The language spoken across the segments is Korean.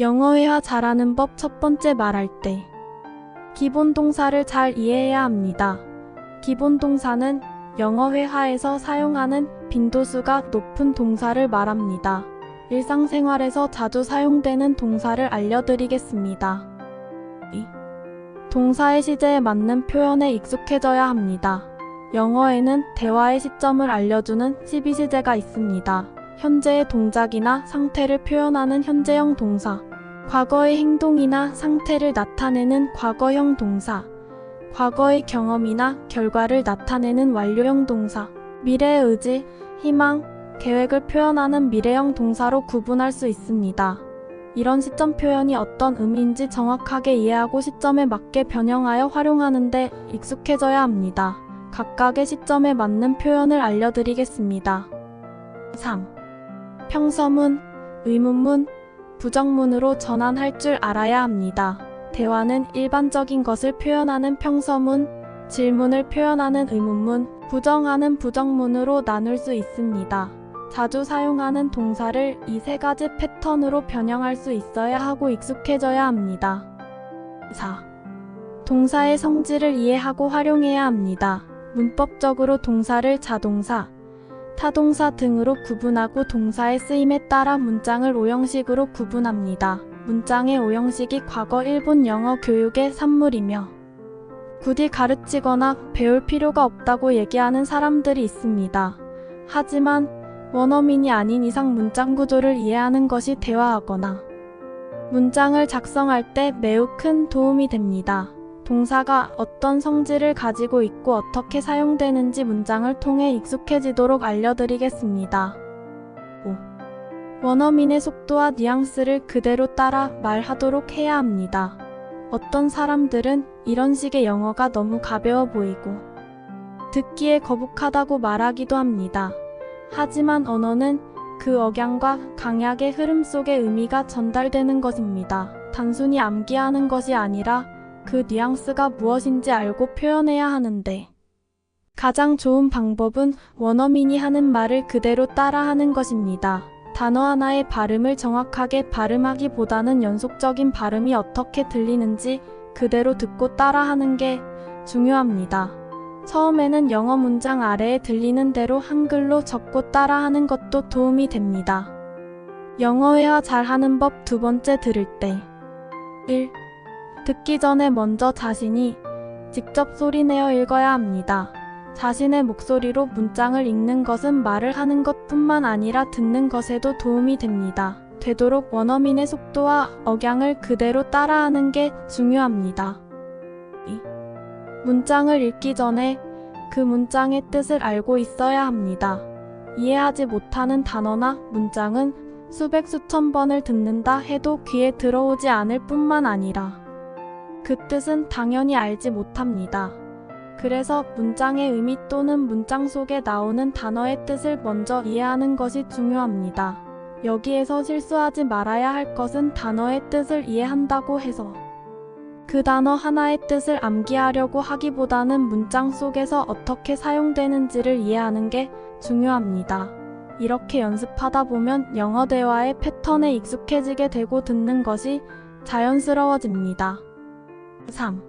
영어 회화 잘하는 법 첫 번째 말할 때. 기본 동사를 잘 이해해야 합니다. 기본 동사는 영어 회화에서 사용하는 빈도수가 높은 동사를 말합니다. 일상생활에서 자주 사용되는 동사를 알려드리겠습니다. 이. 동사의 시제에 맞는 표현에 익숙해져야 합니다. 영어에는 대화의 시점을 알려주는 12시제가 있습니다. 현재의 동작이나 상태를 표현하는 현재형 동사, 과거의 행동이나 상태를 나타내는 과거형 동사, 과거의 경험이나 결과를 나타내는 완료형 동사, 미래의 의지, 희망, 계획을 표현하는 미래형 동사로 구분할 수 있습니다. 이런 시점 표현이 어떤 의미인지 정확하게 이해하고 시점에 맞게 변형하여 활용하는데 익숙해져야 합니다. 각각의 시점에 맞는 표현을 알려드리겠습니다. 3. 평서문, 의문문, 부정문으로 전환할 줄 알아야 합니다. 대화는 일반적인 것을 표현하는 평서문, 질문을 표현하는 의문문, 부정하는 부정문으로 나눌 수 있습니다. 자주 사용하는 동사를 이 세 가지 패턴으로 변형할 수 있어야 하고 익숙해져야 합니다. 4. 동사의 성질을 이해하고 활용해야 합니다. 문법적으로 동사를 자동사, 타동사 등으로 구분하고 동사의 쓰임에 따라 문장을 오형식으로 구분합니다. 문장의 오형식이 과거 일본 영어 교육의 산물이며 굳이 가르치거나 배울 필요가 없다고 얘기하는 사람들이 있습니다. 하지만 원어민이 아닌 이상 문장 구조를 이해하는 것이 대화하거나 문장을 작성할 때 매우 큰 도움이 됩니다. 동사가 어떤 성질을 가지고 있고 어떻게 사용되는지 문장을 통해 익숙해지도록 알려드리겠습니다. 5. 원어민의 속도와 뉘앙스를 그대로 따라 말하도록 해야 합니다. 어떤 사람들은 이런 식의 영어가 너무 가벼워 보이고 듣기에 거북하다고 말하기도 합니다. 하지만 언어는 그 억양과 강약의 흐름 속의 의미가 전달되는 것입니다. 단순히 암기하는 것이 아니라 그 뉘앙스가 무엇인지 알고 표현해야 하는데 가장 좋은 방법은 원어민이 하는 말을 그대로 따라하는 것입니다. 단어 하나의 발음을 정확하게 발음하기보다는 연속적인 발음이 어떻게 들리는지 그대로 듣고 따라하는 게 중요합니다. 처음에는 영어 문장 아래에 들리는 대로 한글로 적고 따라하는 것도 도움이 됩니다. 영어 회화 잘하는 법 두 번째 들을 때 1. 듣기 전에 먼저 자신이 직접 소리내어 읽어야 합니다. 자신의 목소리로 문장을 읽는 것은 말을 하는 것 뿐만 아니라 듣는 것에도 도움이 됩니다. 되도록 원어민의 속도와 억양을 그대로 따라하는 게 중요합니다. 2. 문장을 읽기 전에 그 문장의 뜻을 알고 있어야 합니다. 이해하지 못하는 단어나 문장은 수백 수천 번을 듣는다 해도 귀에 들어오지 않을 뿐만 아니라 그 뜻은 당연히 알지 못합니다. 그래서 문장의 의미 또는 문장 속에 나오는 단어의 뜻을 먼저 이해하는 것이 중요합니다. 여기에서 실수하지 말아야 할 것은 단어의 뜻을 이해한다고 해서 그 단어 하나의 뜻을 암기하려고 하기보다는 문장 속에서 어떻게 사용되는지를 이해하는 게 중요합니다. 이렇게 연습하다 보면 영어 대화의 패턴에 익숙해지게 되고 듣는 것이 자연스러워집니다. 3.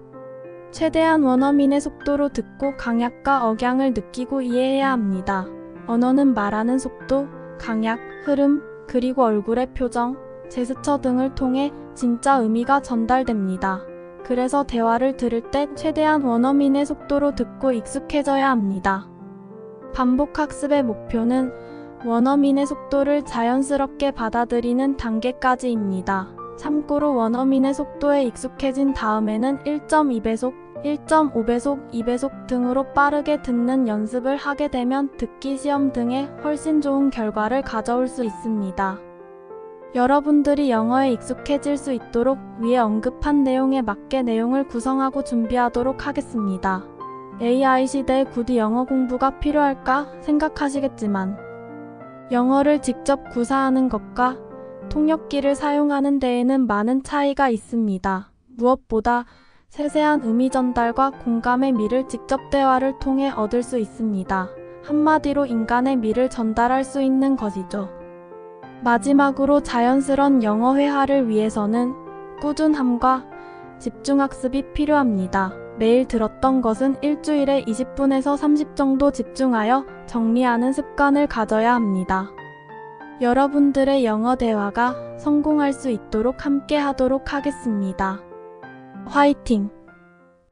최대한 원어민의 속도로 듣고 강약과 억양을 느끼고 이해해야 합니다. 언어는 말하는 속도, 강약, 흐름, 그리고 얼굴의 표정, 제스처 등을 통해 진짜 의미가 전달됩니다. 그래서 대화를 들을 때 최대한 원어민의 속도로 듣고 익숙해져야 합니다. 반복 학습의 목표는 원어민의 속도를 자연스럽게 받아들이는 단계까지입니다. 참고로 원어민의 속도에 익숙해진 다음에는 1.2배속, 1.5배속, 2배속 등으로 빠르게 듣는 연습을 하게 되면 듣기 시험 등에 훨씬 좋은 결과를 가져올 수 있습니다. 여러분들이 영어에 익숙해질 수 있도록 위에 언급한 내용에 맞게 내용을 구성하고 준비하도록 하겠습니다. AI 시대에 굳이 영어 공부가 필요할까 생각하시겠지만 영어를 직접 구사하는 것과 통역기를 사용하는 데에는 많은 차이가 있습니다. 무엇보다 세세한 의미 전달과 공감의 미를 직접 대화를 통해 얻을 수 있습니다. 한마디로 인간의 미를 전달할 수 있는 것이죠. 마지막으로 자연스런 영어 회화를 위해서는 꾸준함과 집중학습이 필요합니다. 매일 들었던 것은 일주일에 20분에서 30 정도 집중하여 정리하는 습관을 가져야 합니다. 여러분들의 영어 대화가 성공할 수 있도록 함께 하도록 하겠습니다. 화이팅!